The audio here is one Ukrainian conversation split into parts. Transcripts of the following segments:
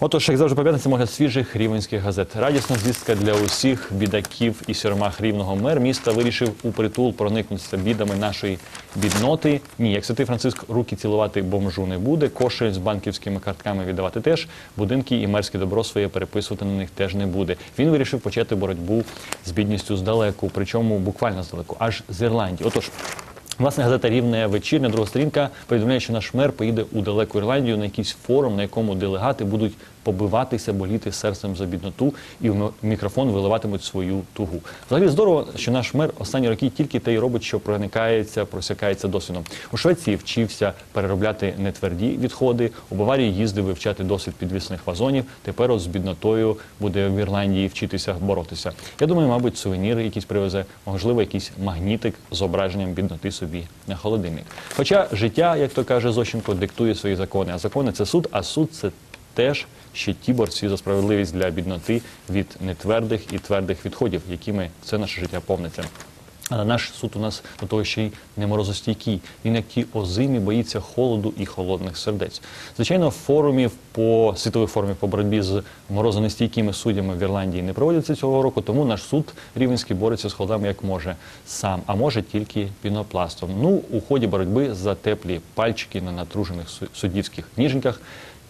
Отож, як завжди по п'ятницям огляд свіжих рівенських газет. Радісна звістка для усіх бідаків і сірмах рівного мер міста вирішив у притул проникнутися бідами нашої бідноти. Ні, як святий Франциск руки цілувати бомжу не буде, кошель з банківськими картками віддавати теж, будинки і мерське добро своє переписувати на них теж не буде. Він вирішив почати боротьбу з бідністю здалеку, причому буквально здалеку, аж з Ірландії. Отож. Власне, газета Рівне вечірня, друга сторінка повідомляє, що наш мер поїде у далеку Ірландію на якийсь форум, на якому делегати будуть побиватися, боліти серцем за бідноту і в мікрофон виливатимуть свою тугу. Взагалі здорово, що наш мер останні роки тільки те й робить, що проникається, просякається досвідом. У Швеції вчився переробляти нетверді відходи. У Баварії їздив вивчати досвід підвісних вазонів. Тепер от з біднотою буде в Ірландії вчитися боротися. Я думаю, мабуть, сувеніри якісь привезе, можливо, якийсь магнітик з зображенням бідноти собі на холодильник. Хоча життя, як то каже Зощенко, диктує свої закони. А закони це суд, а суд це теж ще ті борці за справедливість для бідноти від нетвердих і твердих відходів, якими все наше життя повниться. Але наш суд у нас до того ще й не морозостійкий. Він як ті озимі боїться холоду і холодних сердець. Звичайно, форумів по світових форумів по боротьбі з морозонестійкими суддями в Ірландії не проводяться цього року. Тому наш суд рівенський бореться з холодами як може сам, а може тільки пінопластом. Ну у ході боротьби за теплі пальчики на натружених су- суддівських ніженьках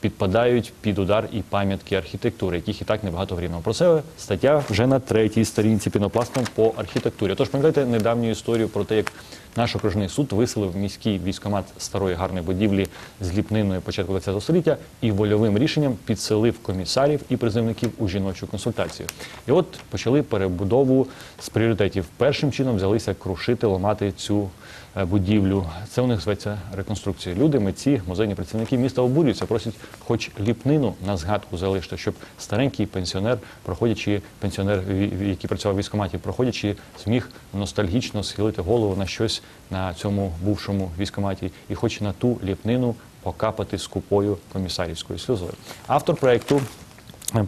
підпадають під удар і пам'ятки архітектури, яких і так небагато в Рівному. Про це стаття вже на третій сторінці пінопластом по архітектурі. Тож пам'ятаєте недавню історію про те, як наш окружний суд виселив міський військомат старої гарної будівлі з ліпниною початку ХХ століття і вольовим рішенням підселив комісарів і призивників у жіночу консультацію. І от почали перебудову з пріоритетів. Першим чином взялися крушити, ламати цю е, будівлю. Це у них зветься реконструкція. Люди, митці, музейні працівники міста обурюються, просять хоч ліпнину на згадку залишити, щоб старенький пенсіонер, проходячи пенсіонер, який працював в військкоматі, проходячи, зміг ностальгічно схилити голову на щось на цьому бувшому військкоматі і хоч на ту ліпнину покапати скупою комісарівською сльозою. Автор проекту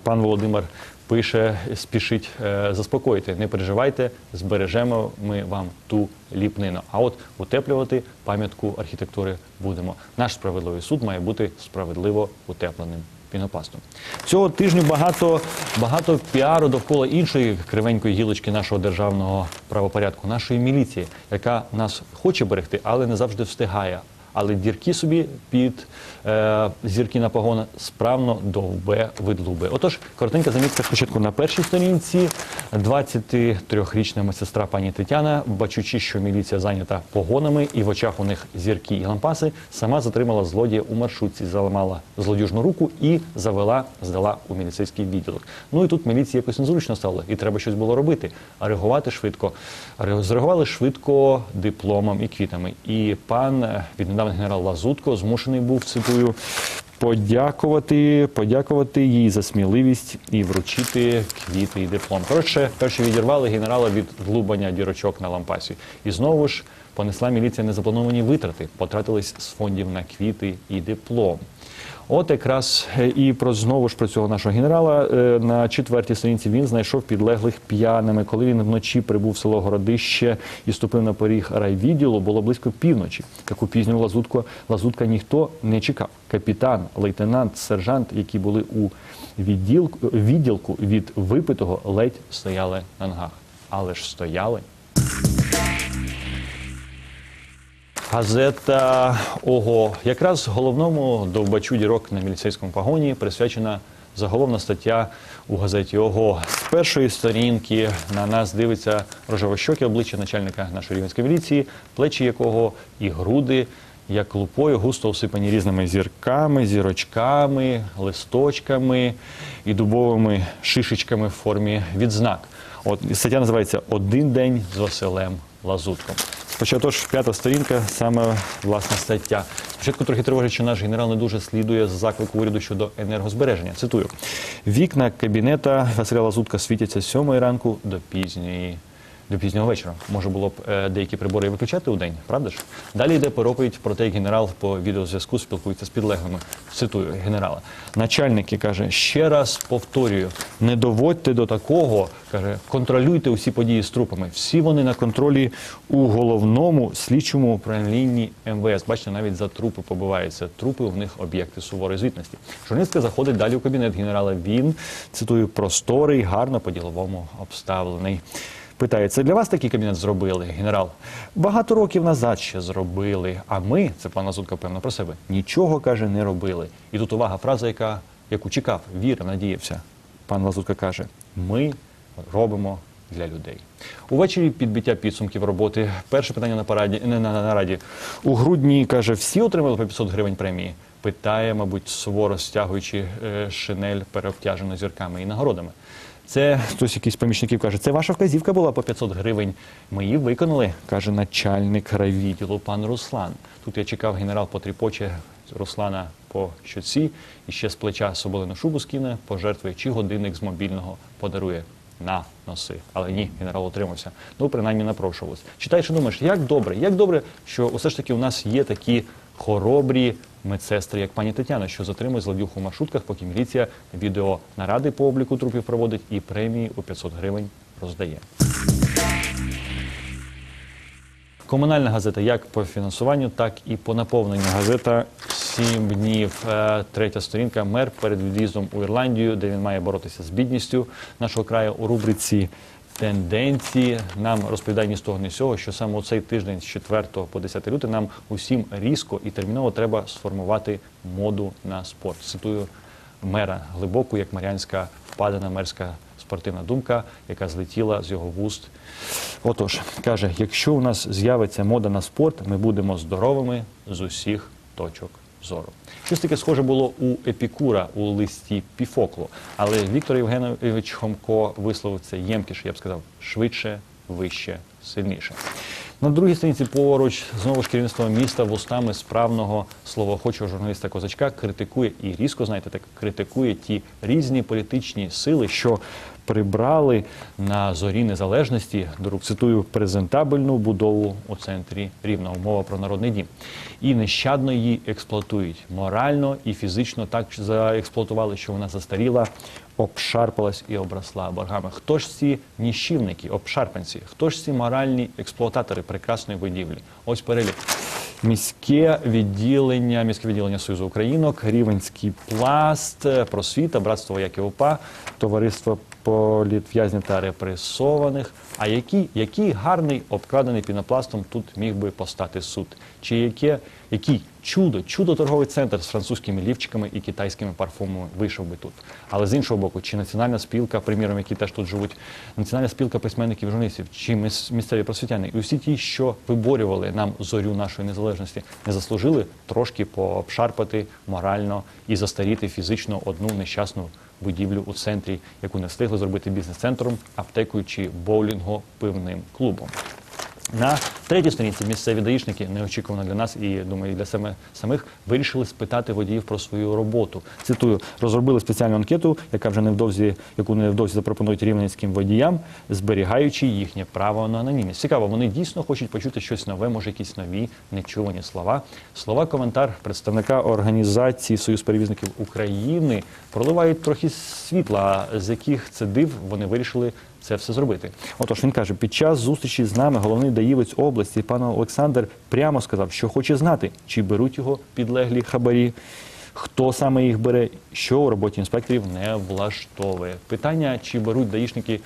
Пан Володимир пише, спішить е, заспокоїти. Не переживайте, збережемо ми вам ту ліпнину. А от утеплювати пам'ятку архітектури будемо. Наш справедливий суд має бути справедливо утепленим пінопластом. Цього тижню багато, багато піару довкола іншої кривенької гілочки нашого державного правопорядку, нашої міліції, яка нас хоче берегти, але не завжди встигає. Але дірки собі під е, зірки на погона справно довбе видлубе. Отож, коротенька замітка спочатку на першій сторінці. 23-річна медсестра пані Тетяна, бачучи, що міліція зайнята погонами і в очах у них зірки і лампаси, сама затримала злодія у маршрутці, заламала злодюжну руку і завела, здала у міліцейський відділок. Ну і тут міліції якось незручно стало, і треба щось було робити. А реагувати швидко. Ре- Зреагували швидко дипломом і квітами. І пан е, віднедавна генерал Лазутко змушений був цитую. Подякувати, подякувати їй за сміливість і вручити квіти і диплом. Коротше, перші відірвали генерала від глубання дірочок на лампасі. І знову ж понесла міліція незаплановані витрати, потратились з фондів на квіти і диплом. От якраз е, і про знову ж про цього нашого генерала е, на четвертій сторінці він знайшов підлеглих п'яними. Коли він вночі прибув в село Городище і ступив на поріг райвідділу, було близько півночі. Таку пізню лазутку лазутка ніхто не чекав. Капітан, лейтенант, сержант, які були у відділку, відділку від випитого, ледь стояли на ногах. Але ж стояли. Газета Ого. Якраз головному довбачу дірок на міліцейському погоні присвячена заголовна стаття у газеті Ого. З першої сторінки на нас дивиться рожевощоке обличчя начальника нашої рівненської міліції, плечі якого і груди. Як лупою густо осипані різними зірками, зірочками, листочками і дубовими шишечками в формі відзнак. От стаття називається Один день з Василем Лазутком. Спочатку тож, п'ята сторінка, саме власна стаття. Спочатку трохи тривожить, що наш генерал не дуже слідує з заклику уряду щодо енергозбереження. Цитую: вікна кабінета Василя Лазутка світяться з сьомої ранку до пізньої до пізнього вечора. Може було б е, деякі прибори виключати у день, правда ж? Далі йде проповідь про те, як генерал по відеозв'язку спілкується з підлеглими. Цитую генерала. Начальники каже, ще раз повторюю, не доводьте до такого, каже, контролюйте усі події з трупами. Всі вони на контролі у головному слідчому управлінні МВС. Бачите, навіть за трупи побиваються. Трупи в них об'єкти суворої звітності. Журналістка заходить далі у кабінет генерала. Він цитую просторий, гарно по-діловому обставлений. Питає, це для вас такий кабінет зробили, генерал? Багато років назад ще зробили. А ми, це пан Лазутко, певно про себе, нічого каже, не робили. І тут увага, фраза, яка яку чекав, вірив, надіявся. Пан Лазутко каже: ми робимо для людей. Увечері підбиття підсумків роботи. Перше питання на параді не на, на нараді. У грудні каже, всі отримали по 500 гривень премії. Питає, мабуть, суворо стягуючи е, шинель переобтяжену зірками і нагородами. Це хтось якийсь помічників каже, це ваша вказівка була по 500 гривень. Ми її виконали, каже начальник райвідділу пан Руслан. Тут я чекав генерал потріпоче Руслана по щоці і ще з плеча соболину шубу скине, пожертвує чи годинник з мобільного подарує. На носи, але ні, генерал утримався. Ну, принаймні напрошувалось. Читаєш думаєш, як добре, як добре, що усе ж таки у нас є такі хоробрі медсестри, як пані Тетяна, що затримує злодюг у маршрутках, поки міліція відео наради по обліку трупів проводить і премії у 500 гривень роздає. Комунальна газета як по фінансуванню, так і по наповненню. Газета сім днів. Е, Третя сторінка. Мер перед від'їздом у Ірландію, де він має боротися з бідністю нашого краю у рубриці. Тенденції нам розповідає ні з того, ні з цього, що саме цей тиждень з 4 по 10 лютого нам усім різко і терміново треба сформувати моду на спорт. Цитую мера глибоку, як маріанська впадена мерська спортивна думка, яка злетіла з його вуст. Отож, каже, якщо у нас з'явиться мода на спорт, ми будемо здоровими з усіх точок зору. Щось таке схоже було у Епікура у листі Піфоклу, але Віктор Євгенович Хомко висловив це ємкіше, я б сказав, швидше, вище, сильніше. На другій сторінці поруч знову ж керівництво міста вустами справного словоохочого журналіста Козачка критикує і різко, знаєте, так критикує ті різні політичні сили, що прибрали на зорі незалежності до рук цитую презентабельну будову у центрі рівного мова про народний дім. І нещадно її експлуатують морально і фізично так заексплуатували, що вона застаріла, обшарпалась і обросла боргами. Хто ж ці ніщівники, обшарпанці? Хто ж ці моральні експлуататори прекрасної будівлі? Ось перелік. Міське відділення, міське відділення Союзу Українок, Рівенський пласт, просвіта, братство вояків УПА, товариство політв'язнів та репресованих. А який, який гарний обкладений пінопластом тут міг би постати суд? Чи яке, який чудо, чудо торговий центр з французькими лівчиками і китайськими парфумами вийшов би тут. Але з іншого боку, чи національна спілка, приміром, які теж тут живуть, національна спілка письменників і журналістів, чи міс- місцеві просвітяни, і усі ті, що виборювали нам зорю нашої незалежності, не заслужили трошки пообшарпати морально і застаріти фізично одну нещасну будівлю у центрі, яку не встигли зробити бізнес-центром, аптекою чи боулінго-пивним клубом. На третій сторінці місцеві даїшники, неочікувано для нас і думаю, і для саме самих вирішили спитати водіїв про свою роботу. Цитую, розробили спеціальну анкету, яка вже невдовзі, яку невдовзі запропонують рівненським водіям, зберігаючи їхнє право на анонімність. Цікаво, вони дійсно хочуть почути щось нове, може, якісь нові нечувані слова. Слова коментар представника організації Союз перевізників України проливають трохи світла, з яких це див вони вирішили це все зробити. Отож, він каже, під час зустрічі з нами головний даївець області, пан Олександр, прямо сказав, що хоче знати, чи беруть його підлеглі хабарі, хто саме їх бере, що у роботі інспекторів не влаштовує. Питання, чи беруть даїшники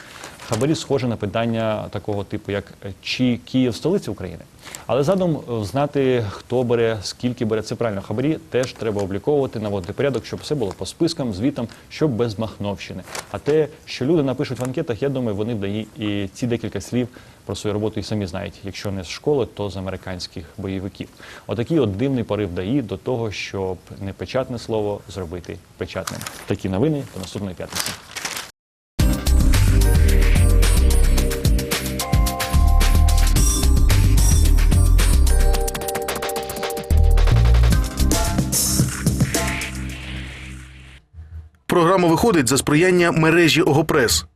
хабарі, схоже на питання такого типу, як е, чи Київ столиця України. Але задум е, знати, хто бере, скільки бере, це правильно. Хабарі теж треба обліковувати, наводити порядок, щоб все було по спискам, звітам, щоб без махновщини. А те, що люди напишуть в анкетах, я думаю, вони вдаї і ці декілька слів про свою роботу і самі знають. Якщо не з школи, то з американських бойовиків. Отакий от дивний порив дає до того, щоб непечатне слово зробити печатним. Такі новини до наступної п'ятниці. Виходить за сприяння мережі Огопрес.